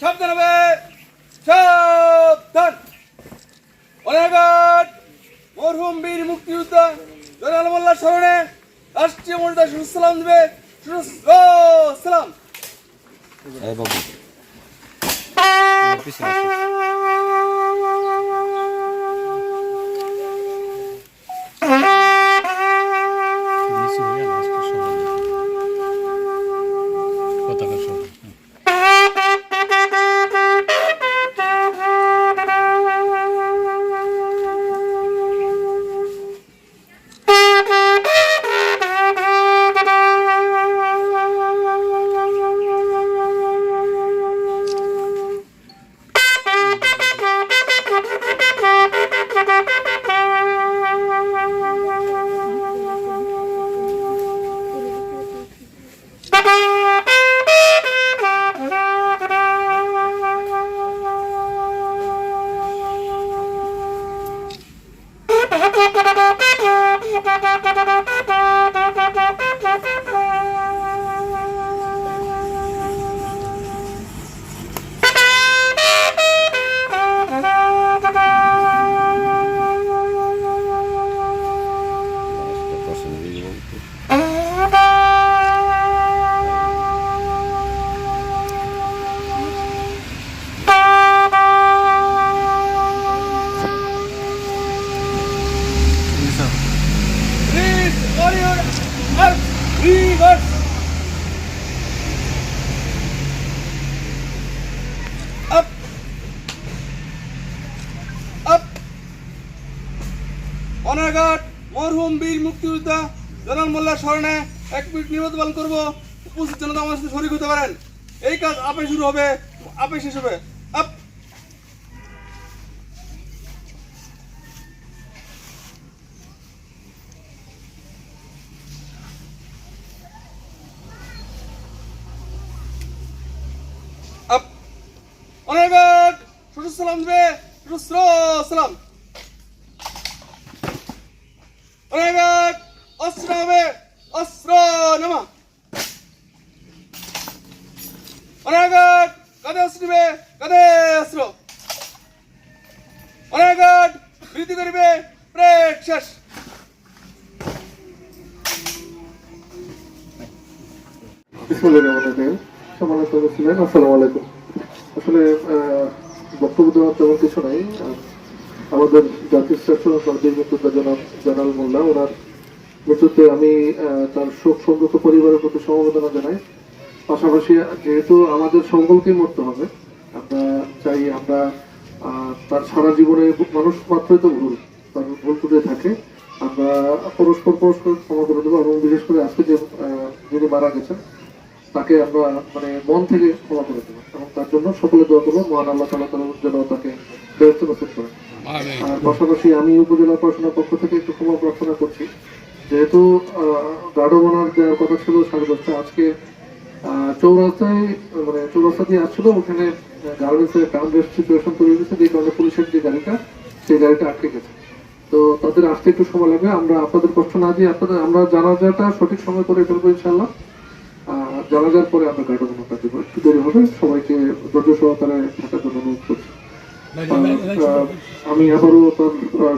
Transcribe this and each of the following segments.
সাবধান হবে সাবধান অনেকগণ মরহুম বীর মুক্তিযোদ্ধা জয়নাল মোল্লার স্মরণে রাষ্ট্রীয় মর্যাদা শুরু সালাম দেবে সালাম বাবু অনাঘাট মরহুম, বীর, মুক্তিযোদ্ধা জনাল মোল্লার স্মরণে এক মিনিট নিরবত পালন করব। উপস্থিত জনতা আমার সাথে শরিক হতে পারেন। এই কাজ আপে শুরু হবে, আপে শেষ হবে। অনাঘাট শুরু সালাম দেবে শুরু সালাম অনাঘাট অস্ত্র হবে অস্ত্র, নামা। অনাঘাট কাঁধে অস্ত্র নেবে কাঁধে অস্ত্র? অনাঘাট বৃদ্ধি করবে প্রেট শেষ। আসসালামু আলাইকুম। আসলে বক্তব্য দেওয়ার তেমন কিছু নাই। আমাদের জাতির শ্রেষ্ঠ মুক্তিযোদ্ধা জনাব জানাল মোল্লা, ওনার মৃত্যুতে আমি তার শোক সংগত পরিবারের প্রতি সমবেদনা জানাই। পাশাপাশি যেহেতু আমাদের সকলকে মরতে হবে, আমরা চাই আমরা তার সারা জীবনে মানুষ মাত্রই তো ভুল, তার ভুল ত্রুটি থাকে, আমরা পরস্পর পরস্পর করে দেবো এবং বিশেষ করে আজকে যে যিনি মারা গেছেন, তাকে আমরা মানে মন থেকে ক্ষমা করে দেবো এবং তার জন্য সকলে দোয়া করব। মহান আল্লাহ তালা তালা যেন তাকে ব্যস্ত পাশাপাশি আমি উপজেলা প্রশাসনের পক্ষ থেকে একটু ক্ষমা প্রার্থনা করছি। যেহেতু গাঢ় বানার দেওয়ার কথা ছিল সাড়ে দশটা আজকে চৌরাস্তায় মানে চৌরাস্তা দিয়ে আসছিল ওখানে গার্মেন্টসের একটা আনরেস্ট সিচুয়েশন তৈরি হয়েছে, যে কারণে পুলিশের যে গাড়িটা, সেই গাড়িটা আটকে গেছে। তো তাদের আসতে একটু সময় লাগবে, আমরা আপনাদের কষ্ট না দিয়ে আপনাদের, আমরা জানাজাটা সঠিক সময় করে ফেলব ইনশাল্লাহ জানাজার পরে আমরা গাড়ি বানানোটা দেবো। একটু দেরি হবে, সবাইকে ধৈর্য সহকারে থাকার জন্য অনুরোধ করছি। আমি আবারও তার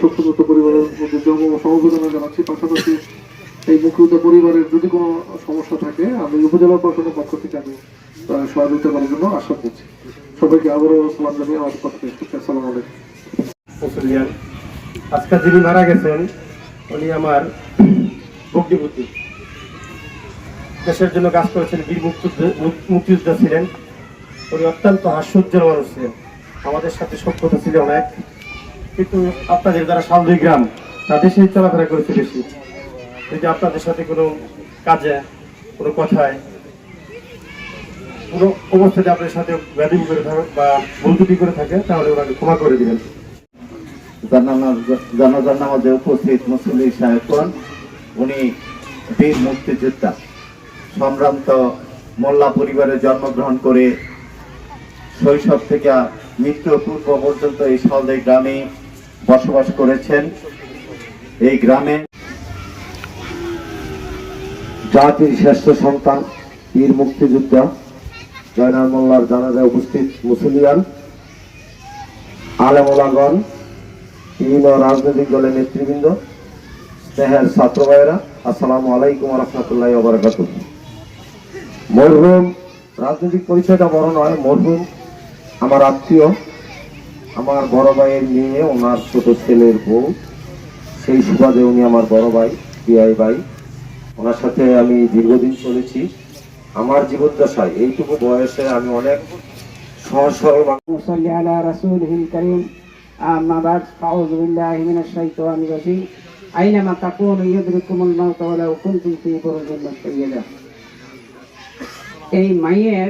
শোকসুগত পরিবারের মধ্যে সমবেদনা জানাচ্ছি। পাশাপাশি এই মুক্তিযোদ্ধা পরিবারের যদি কোনো সমস্যা থাকে, আমি উপজেলা প্রশাসনের পক্ষ থেকে আমি সহযোগিতা করার জন্য আশা করছি। সবাইকে আবারও সালাম জানিয়ে আমার পক্ষ থেকে আসসালামু আলাইকুম। আজকে যিনি মারা গেছেন, উনি আমার ভক্তিপতি দেশের জন্য কাজ করেছেন বীর মুক্তিযুদ্ধ মুক্তিযোদ্ধা ছিলেন। উনি অত্যন্ত হাস্যোজ্জ্বল মানুষ ছিলেন। আমাদের সাথে সভ্যতা ছিল অনেক, কিন্তু আপনাদের যারা সালদি গ্রাম তাদের সেই চলাফেরা করেছে বেশি। যদি আপনাদের সাথে কোনো কাজে, কোনো কথায়, কোনো অবস্থাতে আপনাদের সাথে ব্যাধি করে থাকে বা ভুল করে থাকে, তাহলে ওনাকে ক্ষমা করে দিবেন। জানাজার নামাজে উপস্থিত মুসলিম সাহেবগণ উনি বীর মুক্তিযোদ্ধা, সম্ভ্রান্ত মোল্লা পরিবারে জন্মগ্রহণ করে শৈশব থেকে মৃত্যু পূর্ব পর্যন্ত এই সালদে গ্রামে বসবাস করেছেন। এই গ্রামে জাতির শ্রেষ্ঠ সন্তান বীর মুক্তিযোদ্ধা জয়নাল মোল্লার জানাজায় উপস্থিত মুসলিয়ান আলেমোলাগণ বিভিন্ন রাজনৈতিক দলের নেতৃবৃন্দ, স্নেহের ছাত্র ভাইয়েরা, আসসালামু আলাইকুম রহমতুল্লাহ ওবরাকাত মরহুম, রাজনৈতিক পরিচয়টা বড় নয়, মরহুম আমার আত্মীয় আমার বড় ভাইয়ের মেয়ে ওনার ছোট ছেলের বউ সেই সুবাদে উনি আমার বড় ভাই বিআই ভাই ওনার সাথে আমি দীর্ঘদিন চলেছি আমার জীবদ্দশায় এইটুকু বয়সে আমি অনেক সহজ সরল মানুষ وصلي على رسوله الكريم أما بعد فأعوذ بالله من الشيطان الرجيم أينما تكونوا يدرككم الموت ولو كنتم في بروج مشيدة এই মাইয়ের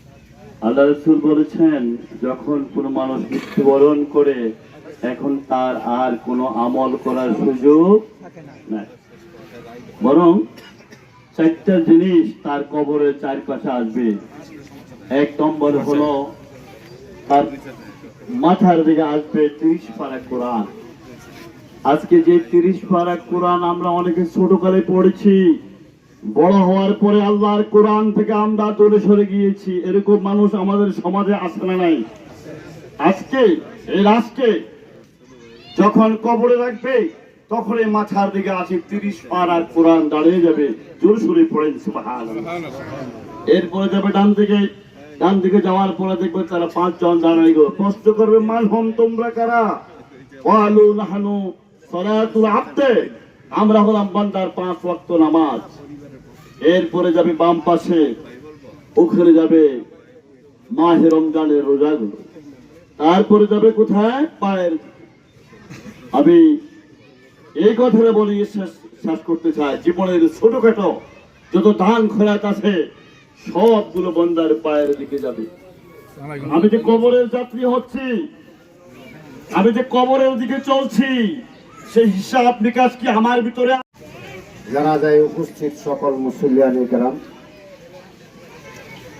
আল্লাহ রসুল বলেছেন, যখন কোনো মানুষ মৃত্যুবরণ করে, এখন তার আর কোনো আমল করার সুযোগ নাই। বরং চারটা জিনিস তার কবরের চারপাশে আসবে। এক নম্বর হলো, তার মাথার দিকে আসবে তিরিশ পারা কোরআন। আজকে যে তিরিশ পারা কোরআন আমরা অনেকে ছোটকালে পড়েছি। বড় হওয়ার পরে আল্লাহর কোরআন থেকে আমরা দূরে সরে গিয়েছি। এরকম মানুষ আমাদের সমাজে আসে না নাই। আজকে, এই রাষ্ট্রে যখন কবরে রাখবে তখন এই মাথার দিকে আছে তিরিশ পাড়ার কোরআন দাঁড়িয়ে যাবে। জোর সুরে পড়েন এরপরে যাবে ডান দিকে। ডান দিকে যাওয়ার পরে দেখবে তারা পাঁচজন দাঁড়াই গো। প্রশ্ন করবে, মান হম তোমরা কারা? ওয়ালু নাহানু সলাতুল আব্দে। আমরা হলাম বান্দার পাঁচ ওয়াক্ত নামাজ। এরপরে যাবে বাম পাশে, ওখানে যাবে মাহে রমজানের রোজাগুলো। তারপরে যাবে কোথায়? পায়ের আমি এই কথাটা বলি, শেষ করতে চাই। জীবনের ছোটখাটো যত ধান খোলাত আছে, সবগুলো বন্দার পায়ের দিকে যাবে। আমি যে কবরের যাত্রী হচ্ছি, আমি যে কবরের দিকে চলছি, সেই হিসাব নিকাশ কি আমার ভিতরে জানাজায় উপস্থিত সকল মুসলিয়ান কেরাম।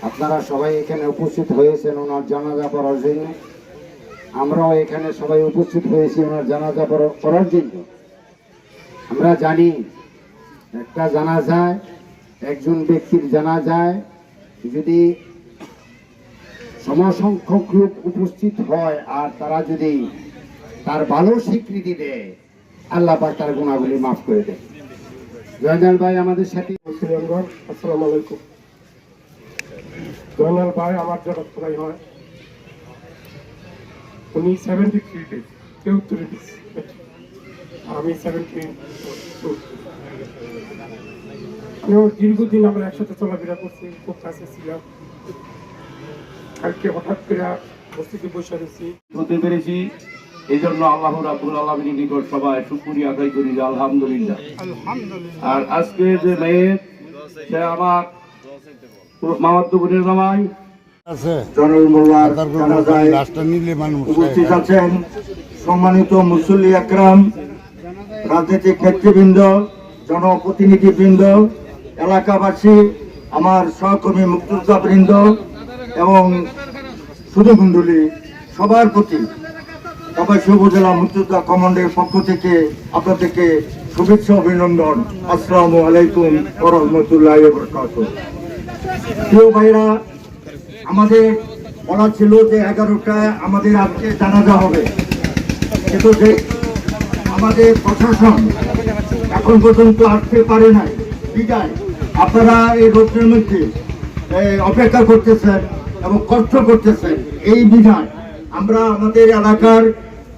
আপনারা সবাই এখানে উপস্থিত হয়েছেন ওনার জানাজা পড়ার জন্য। আমরাও এখানে সবাই উপস্থিত হয়েছি ওনার জানাজা পড়ার জন্য। আমরা জানি একটা জানাজায়, একজন ব্যক্তির জানাজায় যদি সমসংখ্যক লোক উপস্থিত হয় আর তারা যদি তার ভালো স্বীকৃতি দেয়, আল্লাহ পাক তার গুণাগুলি মাফ করে দেয়। জয়নাল ভাই আমাদের সাথে। আসসালামু আলাইকুম। জয়নাল ভাই আমার জগৎ ভাই হয়। উনি সেভেন্টি থ্রি ডেজ তেহত্তর ডেজ আমি সেভেন্টি দীর্ঘদিন আমরা একসাথে চলাফেরা করছি খুব কাছে ছিলাম। কালকে হঠাৎ করে বস্তিতে বসে রয়েছি। হতে পেরেছি। এই জন্য আল্লাহ রাবুল আলমীর নিকট সবাই সুপুরি আদায় করি যে আলহামদুলিল্লাহ। আর আজকে যে মেয়ে সে আমার মামাত্ম বোনের জামাই উপস্থিত আছেন সম্মানিত মুসল্লি আকরাম রাজনৈতিক নেতৃবৃন্দ জনপ্রতিনিধিবৃন্দ এলাকাবাসী আমার সহকর্মী মুক্তিযোদ্ধা বৃন্দ এবং সুধমণ্ডলী সবার প্রতি কাপাসী উপজেলা মুক্তিযোদ্ধা কমান্ডের পক্ষ থেকে আপনাদেরকে শুভেচ্ছা, অভিনন্দন। আসসালামু আলাইকুম রহমতুল্লাহ প্রিয় ভাইরা, আমাদের বলা ছিল যে এগারোটায় আমাদের আজকে জানাজা হবে। কিন্তু যে আমাদের প্রশাসন এখন পর্যন্ত আসতে পারে নাই। বিদায়। আপনারা এই রোদ্রের মধ্যে অপেক্ষা করতেছেন এবং কষ্ট করতেছেন। এই বিধায় আমরা আমাদের এলাকার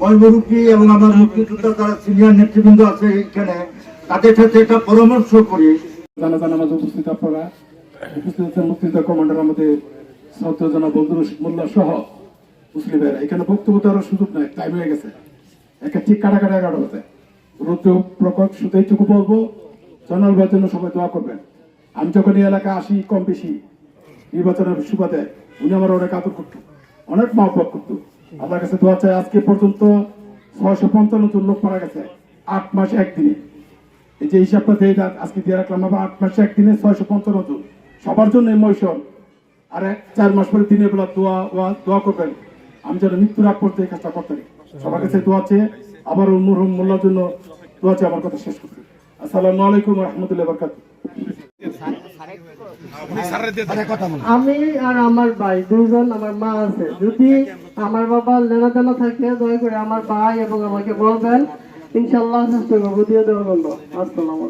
ময়মুরুপি এবং আমার মুক্তিযোদ্ধা যারা সিনিয়র নেতৃবৃন্দ আছে এখানে তাদের সাথে একটা পরামর্শ করি। জানাজা নামাজ উপস্থিত আপনারা, উপস্থিত আছেন মুক্তিযোদ্ধা কমান্ডার আমাদের শ্রদ্ধা জানা বন্ধু মোল্লা সহ মুসলিমের এখানে বক্তব্য দেওয়ার সুযোগ নাই টাইম হয়ে গেছে। একটা ঠিক কাটা এগারো হতে রুদ্র প্রকট শুধু এইটুকু বলব জনাল ভাইয়ের জন্য সবাই দোয়া করবেন। আমি যখন এই এলাকায় আসি, কম বেশি, নির্বাচনের সুবাদে, উনি আমার অনেক আদর করতো অনেক মহব্বত করতো আপনার কাছে দোয়া চাই, আজকে পর্যন্ত ছয়শো পঞ্চান্ন জন লোক মারা গেছে, আট মাস একদিনে। এই যে হিসাবটা দিয়ে আজকে দিয়ে রাখলাম, আবার আট মাসে একদিনে ছয়শো পঞ্চান্ন জন। সবার জন্য মৈশন আর এক, চার মাস পরে দিনের বেলা দোয়া, ওয়া- দোয়া করবেন। আমি যেন মৃত্যুর আগ পর্যন্ত এই কাজটা করতে সবার কাছে দোয়া চেয়ে আবার মরহুম মোল্লার জন্য দোয়া চেয়ে আমার কথা শেষ করছি। আসসালামু আলাইকুম রহমতুল্লাহ বরকাত আমি আর আমার ভাই দুজন আমার মা আছে। যদি আমার বাবা লেনা দেনা থাকে, দয়া করে আমার ভাই এবং আমাকে বলবেন, ইনশাল্লাহ চেষ্টা করব দিয়ে দেওয়া জন্য আসসালাম